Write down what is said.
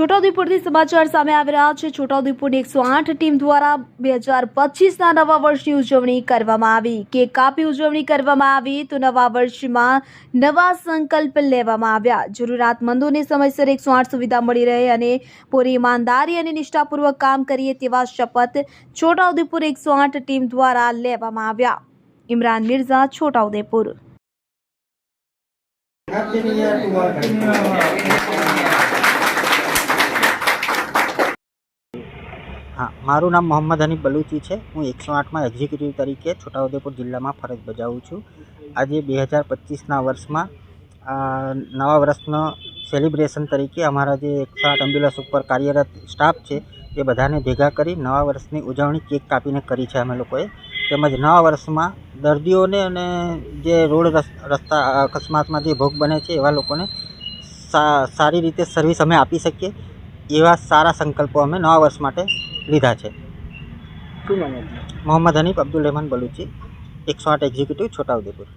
છોટાઉદેપુરથી સમાચાર સામે આવી રહ્યા છે. છોટાઉદેપુરની એકસો આઠ ટીમ દ્વારા બે હજાર પચીસના નવા વર્ષની ઉજવણી કરવામાં આવી. કેક કાપી ઉજવણી કરવામાં આવી તો નવા વર્ષમાં નવા સંકલ્પ લેવામાં આવ્યા. જરૂરિયાતમંદોને સમયસર એકસો આઠ સુવિધા મળી રહે અને પૂરી ઈમાનદારી અને નિષ્ઠાપૂર્વક કામ કરીએ તેવા શપથ છોટાઉદેપુર એકસો આઠ ટીમ દ્વારા લેવામાં આવ્યા. ઇમરાન મિર્ઝા, છોટાઉદેપુર. હા, મારું નામ મોહમ્મદ હનીફ બલુચી છે. હું એકસો આઠમાં એક્ઝિક્યુટિવ તરીકે છોટાઉદેપુર જિલ્લામાં ફરજ બજાવું છું. આજે બે હજાર પચીસના વર્ષમાં નવા વર્ષનો સેલિબ્રેશન તરીકે અમારા જે એકસો આઠ એમ્બ્યુલન્સ ઉપર કાર્યરત સ્ટાફ છે, એ બધાને ભેગા કરી નવા વર્ષની ઉજવણી કેક કાપીને કરી છે અમે લોકોએ. તેમજ નવા વર્ષમાં દર્દીઓને અને જે રોડ રસ- રસ્તા, અકસ્માતમાં જે ભોગ બને છે, એવા લોકોને સારી રીતે સર્વિસ અમે આપી શકીએ, એવા સારા સંકલ્પો અમે નવા વર્ષ માટે લીધા છે. મોહમ્મદ હનીફ અબ્દુલ રહેમાન બલુચી એકસો આઠ એક્ઝિક્યુટિવ છોટાઉદેપુર.